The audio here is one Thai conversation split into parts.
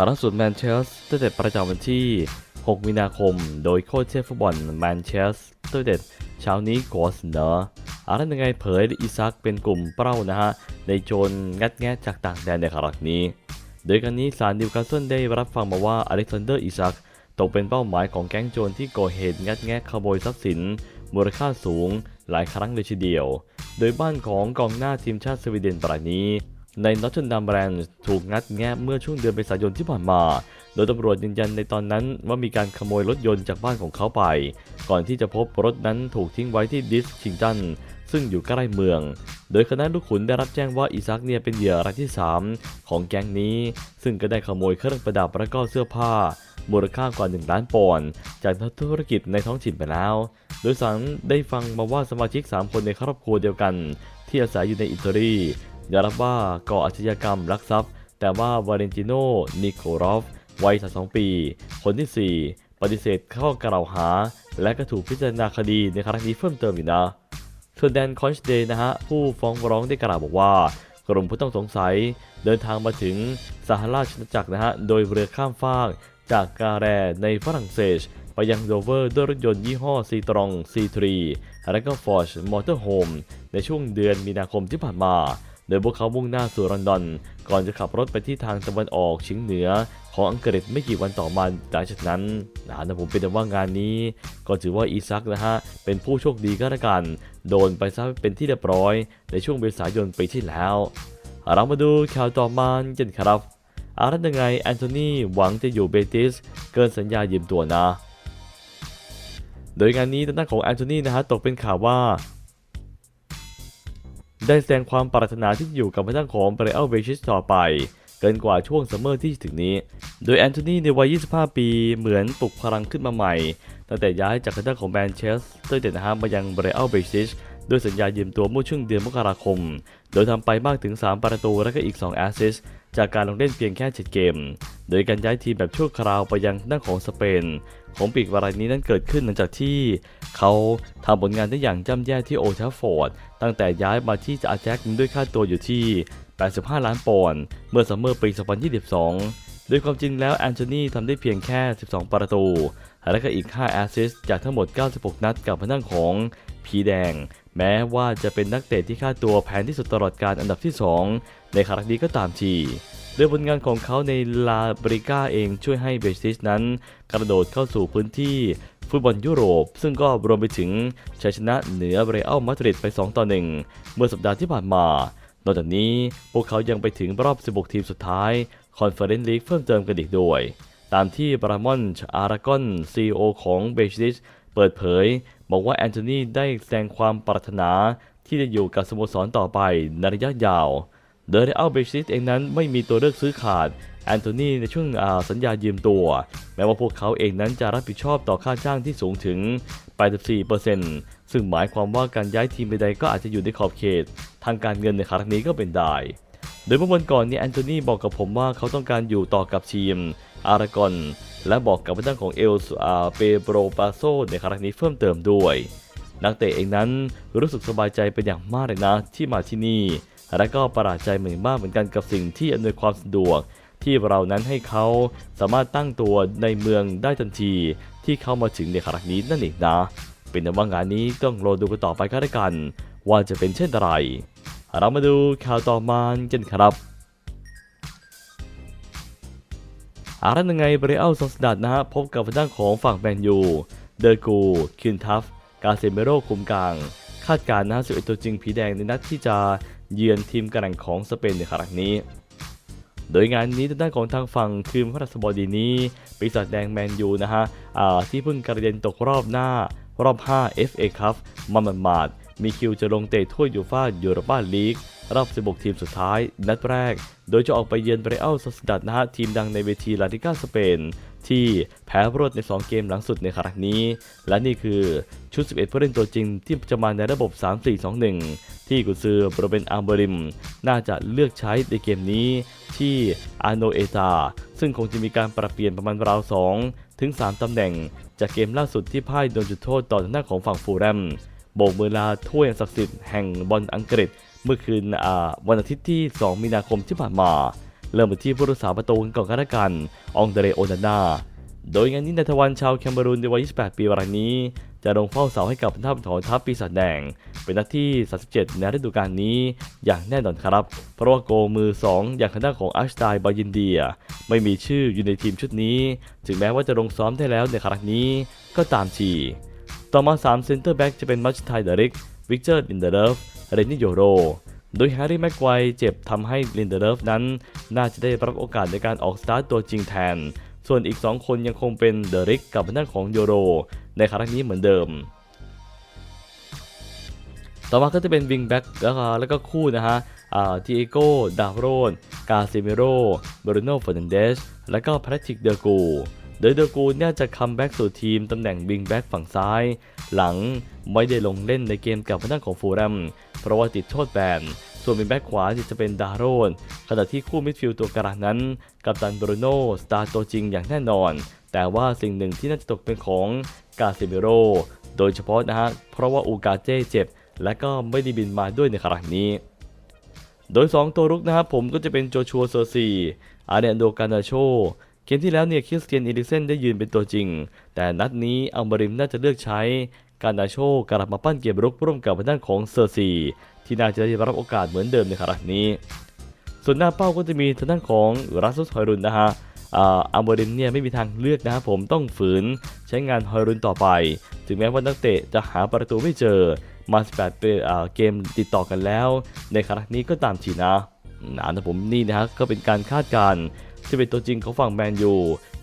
ข่าวล่าสุดแมนเชสเตอร์เด็ดประจำวันที่ 6 มีนาคม โดยโค้ชเชฟฟุตบอลแมนเชสเตอร์เด็ดเช้านี้ขอเสนออะไรยังไงเผยอิซักเป็นกลุ่มเป้านะฮะ ในโจรงัดแงะจากต่างแดนในครั้งนี้ โดยการนี้ศาลนิวคาสเซิลได้รับฟังมาว่าอเล็กซานเดอร์อิซักตกเป็นเป้าหมายของแก๊งโจรที่ก่อเหตุงัดแงะขโมยทรัพย์สิน มูลค่าสูงหลายครั้งเลยทีเดียว โดยบ้านของกองหน้าทีมชาติสวีเดนรายนี้ ในนอตเทนดัมแบรนด์ถูกงัดแงะเมื่อช่วงเดือนเมษายนที่ผ่านมา โดยตำรวจยืนยันในตอนนั้นว่ามีการขโมยรถยนต์จากบ้านของเขาไป ก่อนที่จะพบรถนั้นถูกทิ้งไว้ที่ดิสชิงตันซึ่งอยู่ใกล้เมือง โดยคณะลูกขุนได้รับแจ้งว่าอีซักเนี่ยเป็นเหยื่อรายที่ 3 ของแก๊งนี้ ซึ่งก็ได้ขโมยเครื่องประดับและก็เสื้อผ้า มูลค่ากว่า 1 ล้านปอนด์จากนักธุรกิจในท้องถิ่นไปแล้ว โดยสารได้ฟังมาว่าสมาชิก 3 คนในครอบครัวเดียวกัน ที่อาศัยอยู่ในอิตาลี ยอมรับว่าก่ออาชญากรรมลักทรัพย์ แต่ว่าวาเลนติโนนิโครอฟวัย 32 ปี คนที่ 4 ปฏิเสธข้อกล่าวหา และก็ถูกพิจารณาคดีในครั้งนี้เพิ่มเติมอีกนะส่วนแดนคอนชเดย์นะฮะ ผู้ฟ้องร้องได้กล่าวบอกว่ากลุ่มผู้ต้องสงสัยเดินทางมาถึงสหราชอาณาจักรนะฮะ โดยเรือข้ามฟากจากกาแรในฝรั่งเศส ไปยังโดเวอร์ด้วยรถยนต์ยี่ห้อซีตรอง C3 และก็ Ford Motorhome ในช่วงเดือนมีนาคมที่ผ่านมา โดยพวกเขามุ่งหน้าสู่ลอนดอน ก่อนจะขับรถไปที่ทางตะวันออกเฉียงเหนือ ของอังกฤษไม่กี่วันต่อมาหลังจากนั้นนะผมเป็นแต่ว่างานนี้ ก็ถือว่าอีซักนะฮะ เป็นผู้โชคดีก็แล้วกัน โดนไปซะเป็นที่เรียบร้อย ในช่วงเมษายนปีที่แล้ว เรามาดูข่าวต่อมากันครับอารัตยังไงแอนโทนีหวังจะอยู่เบติส เกินสัญญายืมตัวนะ โดยงานนี้ทางด้านของแอนโทนีนะฮะตกเป็นข่าวว่า ได้แสดงความปรารถนาที่จะอยู่กับทางด้านของเบรอัลเบชิสต่อไป เกินกว่าช่วงซัมเมอร์ที่ถึงนี้ โดยแอนโทนีในวัย 25 ปีเหมือนปลุกพลังขึ้นมาใหม่ ตั้งแต่ย้ายจากคณะของแมนเชสเตอร์เดนนะฮะมายังเบรอัลเบชิสด้วยสัญญายืมตัวเมื่อช่วงเดือนมกราคม โดยทำไปมากถึง 3 ประตูและก็อีก 2 แอสซิสต์ จากการลงเล่นเพียงแค่ 7 เกม โดยการย้ายทีมแบบชั่วคราวไปยังด้านของสเปน ของปีกวารายนี้นั้นเกิดขึ้นหลังจากที่เขาทำผลงานได้อย่างจ้ำแย่ที่โอลด์แทราฟอร์ด ตั้งแต่ย้ายมาที่อาแจ็คด้วยค่าตัวอยู่ที่ 85 ล้านปอนด์เมื่อซัมเมอร์ปี 2022 โดยความจริงแล้วแอนโทนีทำได้เพียงแค่ 12 ประตู และก็อีก 5 แอสซิสต์จากทั้งหมด 96 นัดกับทางของ ผีแดง แม้ว่าจะเป็นนักเตะที่ค่าตัวแพงที่สุดตลอดการอันดับที่ 2 ในครั้งนี้ก็ตามทีโดยผลงานของเขาในลาบริก้าเองช่วยให้เบติสนั้น กระโดดเข้าสู่พื้นที่ฟุตบอลยุโรป ซึ่งก็รวมไปถึงชัยชนะเหนือเรอัลมาดริดไป 2 ต่อ 1 เมื่อสัปดาห์ที่ผ่านมา นอกจากนี้พวกเขายังไปถึงรอบ 16 ทีมสุดท้ายคอนเฟอเรนซ์ลีกเพิ่มเติมกันอีกด้วย ตามที่บรามอน อารากอนซีอของเบติสเปิดเผย บอกว่าแอนโทนีได้แสดงความปรารถนาที่จะอยู่กับสโมสรต่อไปในระยะยาวโดยเรอัลเบติสเองนั้นไม่มีตัวเลือกซื้อขาดแอนโทนีในช่วงสัญญายืมตัว แม้ว่าพวกเขาเองนั้นจะรับผิดชอบต่อค่าจ้างที่สูงถึง 84%ซึ่งหมายความว่าการย้ายทีมใดๆก็อาจจะอยู่ในขอบเขต ทางการเงินในครั้งนี้ก็เป็นได้ โดยเมื่อวันก่อนนี้แอนโทนีบอกกับผมว่าเขาต้องการอยู่ต่อกับทีม อารากอน และบอกกับทางของเอลส์อาเปโปรปาโซในครั้งนี้เพิ่มเติมด้วย นักเตะเองนั้นรู้สึกสบายใจเป็นอย่างมากเลยนะที่มาที่นี่ และก็ประหลาดใจเหมือนมากเหมือนกันกับสิ่งที่อำนวยความสะดวก ที่เรานั้นให้เขาสามารถตั้งตัวในเมืองได้ทันที ที่เข้ามาถึงในครั้งนี้นั่นเองนะ เป็นแต่ว่างานนี้ต้องรอดูกันต่อไปก็แล้วกัน ว่าจะเป็นเช่นไรเรามาดูข่าวต่อมากันครับ อารันยังไงเบรอัลซอสดัดนะฮะพบกับทางด้านของฝั่งแมนยู เดอร์กู คินทัฟ กาเซเมโรคุมกลาง คาดการณ์นะฮะ11ตัวจริงผีแดงในนัดที่จะเยือนทีมกระแข่งของสเปนในครั้งนี้ โดยงานนี้ทางด้านของทางฝั่งคืนพระราชบดีนี้ปีศาจแดงแมนยูนะฮะที่เพิ่งกระเด็นตกรอบหน้ารอบ 5 FA ครับมามันมาดๆมีคิวจะลงเตะถ้วยยูฟ่ายูโรปาลีก รอบ 16 ทีมสุดท้าย นัดแรก โดยจะออกไปเยือนเบรอัลซอสดัดนะฮะทีมดังในเวทีลาลิกาสเปน ที่แพ้รวดใน 2 เกมหลังสุดในครั้งนี้ และนี่คือชุด 11 ผู้เล่นตัวจริงที่จะมาในระบบ 3-4-2-1 ที่กุซือโรเบนอาร์เบริม น่าจะเลือกใช้ในเกมนี้ที่อาโนเอตาซึ่งคงจะมีการปรับเปลี่ยนประมาณราว2ถึง3ตำแหน่ง จากเกมล่าสุดที่พ่ายโดนจุดโทษต่อทางด้านของฝั่งฟูแรมโบกมือลาถ้วยศักดิ์สิทธิ์แห่งบอลอังกฤษ เมื่อคืนวันอาทิตย์ที่ 2 มีนาคมที่ผ่านมา เริ่มที่ผู้รักษาประตูกอนกันละกันองเดเรโอนาน่าโดยงานนี้นายทวันชาวแคมเบรูนในวัย 28 ปีรายนี้ จะลงเฝ้าเสาให้กับท่าถอนทัพปีศาจแดง เป็นนัดที่ 37 ในฤดูกาลนี้อย่างแน่นอนครับ เพราะว่าโกมือ 2 อย่างทางด้านของอัชไตบายินเดีย ไม่มีชื่ออยู่ในทีมชุดนี้ ถึงแม้ว่าจะลงซ้อมได้แล้วในครั้งนี้ก็ตามทีต่อมา 3 เซนเตอร์แบ็กจะเป็นมัชไทเดริกวิกเตอร์ลินเดเลฟ เรนนี่โยโร โดยแฮร์รี่แม็กไกวเจ็บทำให้ลินเดเลฟนั้น น่าจะได้รับโอกาสในการออกสตาร์ตตัวจริงแทน ส่วนอีก 2 คนยังคงเป็นเดริกกับทางด้านของโยโร ในครั้งนี้เหมือนเดิม ต่อมาก็จะเป็นวิงแบ็กแล้วก็แล้วก็คู่นะฮะอ่าทีเอโก ดาวโรน กาซิเมโรบรูโน่ฟอร์นันเดส และก็แพทริก เดอร์กู โดยเดอร์กูเนี่ยจะคัมแบ็กสู่ทีมตำแหน่งวิงแบ็กฝั่งซ้าย หลังไม่ได้ลงเล่นในเกมกับทางด้านของฟูลแรมเพราะว่าติดโทษแบนส่วนวิงแบ็กขวาจะเป็นดาโรนขณะที่คู่มิดฟิลด์ตัวกลางนั้น กับตันบรูโน่สตาร์ตัวจริงอย่างแน่นอน แต่ว่าสิ่งหนึ่งที่น่าจะตกเป็นของกาซิเมโรโดยเฉพาะนะฮะเพราะว่าอูกาเจ้เจ็บ และก็ไม่ได้บินมาด้วยในครั้งนี้โดย 2 ตัวรุกนะครับผมก็จะเป็นโจชัวเซอร์ซีอาเดนโดกานาโช เกมที่แล้วเนี่ยคริสเตียนอีลิกเซนได้ยืนเป็นตัวจริง แต่นัดนี้อัลมาริมน่าจะเลือกใช้กานาโชกลับมาปั้นเกมรุกร่วมกับทางด้านของเซอร์ซีที่น่าจะได้รับโอกาสเหมือนเดิมในครั้งนี้ ส่วนหน้าเป้าก็จะมีทางด้านของรัสซุสฮอยรุนนะฮะอัลมาริมเนี่ยไม่มีทางเลือกนะครับผมต้องฝืนใช้งานฮอยรุนต่อไป ถึงแม้ว่านักเตะจะหาประตูไม่เจอมา18เป็นเกมติดต่อกันแล้ว ในครั้งนี้ก็ตามทีนะนะนะผมนี่นะฮะก็เป็นการคาดการณ์ ที่เป็นตัวจริงของฝั่งแมนยู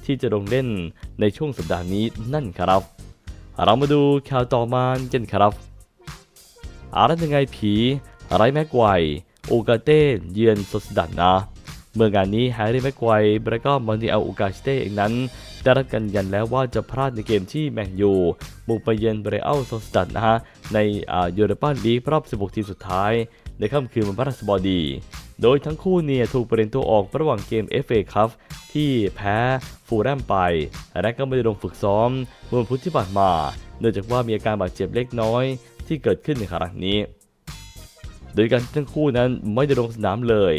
ที่จะลงเล่นในช่วงสัปดาห์นี้นั่นครับ เรามาดูข่าวต่อมากันครับอะไรยังไงผีไรแม็กไกวโอกาเต้เยือนโซสดันนะเมื่องานนี้แฮร์รี่แม็กไกวและก็มอนติเอลโอกาสเต้เองนั้น ได้รับการยืนยันแล้วว่าจะพลาดในเกมที่แมนยูบุกไปเยือนเบรอัลโซสดัดนะฮะในอ่ายูโรปาลีกรอบ 16 ทีมสุดท้าย ในค่ำคืนวันพฤหัสบดี โดยทั้งคู่เนี่ยถูกเปลี่ยนตัวออกระหว่างเกม FA Cup ที่แพ้ฟูแรมไป และก็ไม่ได้ลงฝึกซ้อมเมื่อพุธที่ผ่านมา เนื่องจากว่ามีอาการบาดเจ็บเล็กน้อยที่เกิดขึ้นในครั้งนี้ โดยการทั้งคู่นั้นไม่ได้ลงสนามเลย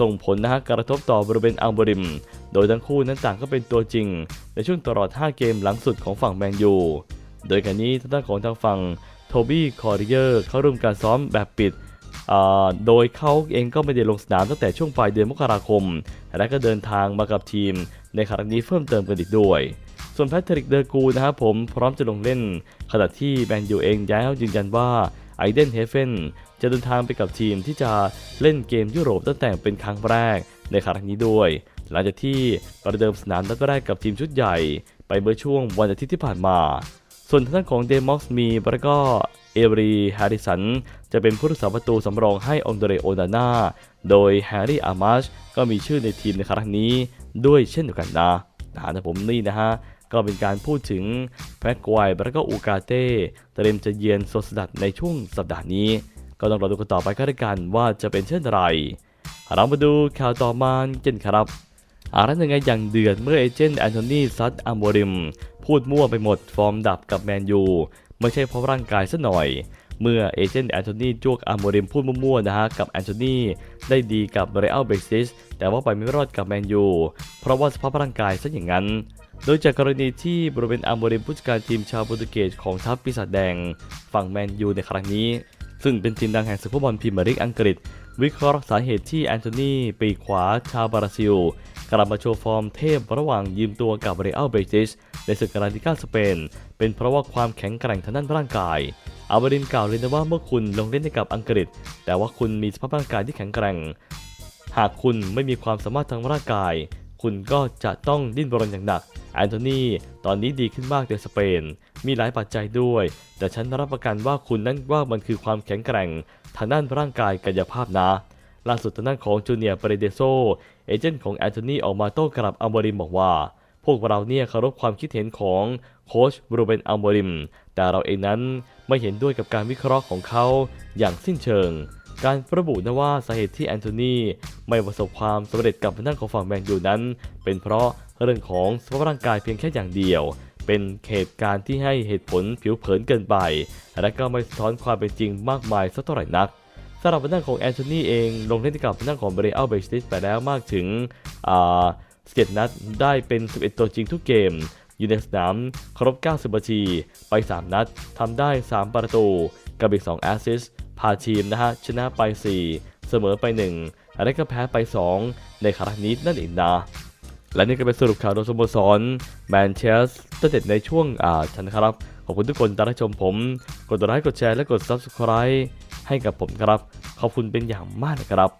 ส่งผลนะฮะกระทบต่อบริเวณอัลบริม โดยทั้งคู่นั้นต่างก็เป็นตัวจริง ในช่วงตลอด 5 เกมหลังสุดของฝั่งแมนยู โดยการนี้ทางด้านของทางฝั่งโทบี้คอร์เยอร์เข้าร่วมการซ้อมแบบปิด โดยเขาเองก็ไม่ได้ลงสนามตั้งแต่ช่วงปลายเดือนมกราคม และก็เดินทางมากับทีมในครั้งนี้เพิ่มเติมกันอีกด้วย ส่วนแพทริกเดอร์กูนะครับผมพร้อมจะลงเล่น ขณะที่แมนยูเองย้ายเขายืนยันว่าไอเดนเฮเฟนจะเดินทางไปกับทีมที่จะเล่นเกมยุโรปตั้งแต่เป็นครั้งแรกในครั้งนี้ด้วย หลังจากที่ประเดิมสนามนัดแรกกับทีมชุดใหญ่ ไปเมื่อช่วงวันอาทิตย์ที่ผ่านมา ส่วนทางด้านของเดม็อกซ์มีและก็เอเวอรีแฮร์ริสัน จะเป็นผู้รักษาประตูสำรองให้องเดเรโอนาน่า โดยแฮร์รี่อามาชก็มีชื่อในทีมในครั้งนี้ด้วยเช่นเดียวกันนะนะผมนี่นะฮะก็เป็นการพูดถึงแพ็กไวและก็อูกาเต้เตรียมจะเยือนโซสดัดในช่วงสัปดาห์นี้ ก็ต้องรอดูกันต่อไปก็แล้วกันว่าจะเป็นเช่นไร เรามาดูข่าวต่อมาเกันครับอารันยังไงอย่างเดือดเมื่อเอเจนต์แอนโทนีซัดอัมโบริม พูดมั่วไปหมดฟอร์มดับกับแมนยู ไม่ใช่เพราะร่างกายซะหน่อย เมื่อเอเจนต์แอนโทนีจวกอัมโบริมพูดมั่วๆนะฮะกับแอนโทนีได้ดีกับเรอัลเบซิสแต่ว่าไปไม่รอดกับแมนยูเพราะว่าสภาพร่างกายซะอย่างนั้น โดยจากกรณีที่บริเวณอัมโบริมผู้จัดการทีมชาวโปรตุเกสของทัพปีศาจแดงฝั่งแมนยูในครั้งนี้ ซึ่งเป็นทีมดังแห่งศึกฟุตบอลพรีเมียร์ลีกอังกฤษ วิเคราะห์สาเหตุที่แอนโทนีปีขวาชาวบราซิลกลับมาโชว์ฟอร์มเทพระหว่างยืมตัวกับเรอัลเบติสในศึกการาลิก้าสเปน เป็นเพราะว่าความแข็งแกร่งทางด้านร่างกาย อัลบริมกล่าวเลยนะว่าเมื่อคุณลงเล่นให้กับอังกฤษ แต่ว่าคุณมีสภาพร่างกายที่แข็งแกร่ง หากคุณไม่มีความสามารถทางร่างกาย คุณก็จะต้องดิ้นรนอย่างหนักแอนโทนีตอนนี้ดีขึ้นมากในสเปน มีหลายปัจจัยด้วย แต่ฉันรับประกันว่าคุณนั้นว่ามันคือความแข็งแกร่ง ทางด้านร่างกายกายภาพนะล่าสุดทางด้านของจูเนียร์เปเรเดโซเอเจนต์ของแอนโทนีออกมาโต้กลับอัลโมริมบอกว่า พวกเราเนี่ยเคารพความคิดเห็นของโค้ชบรูเบนอัลโมริม แต่เราเองนั้นไม่เห็นด้วยกับการวิเคราะห์ของเขาอย่างสิ้นเชิง การระบุนะว่าสาเหตุที่แอนโทนีไม่ประสบความสำเร็จกับทางด้านของฝั่งแมนยูนั้น เป็นเพราะเรื่องของสภาพร่างกายเพียงแค่อย่างเดียว เป็นเหตุการณ์ที่ให้เหตุผลผิวเผินเกินไป และก็ไม่สะท้อนความเป็นจริงมากมายสักเท่าไหร่นักสำหรับทางด้านของแอนโทนีเองลงเล่นกับทางด้านของเบรอัลเบชติสไปแล้วมากถึงอ่า17นัดได้เป็น 11 ตัวจริงทุกเกม อยู่ในสนามครบ 90นาที ไป 3 นัดทำได้ 3 ประตู กับอีก 2 แอสซิสพาทีมนะฮะ ชนะไป 4 เสมอไป 1 และก็แพ้ไป 2 ในครั้งนี้นั่นเองนะและนี่ก็เป็นสรุปข่าวโดยสโมสรแมนเชสเตอร์เด็ดในช่วงอ่าชันครับ ขอบคุณทุกคนที่รับชมผม กดไลค์กดแชร์และกด Subscribe ให้กับผมครับ ขอบคุณเป็นอย่างมากนะครับ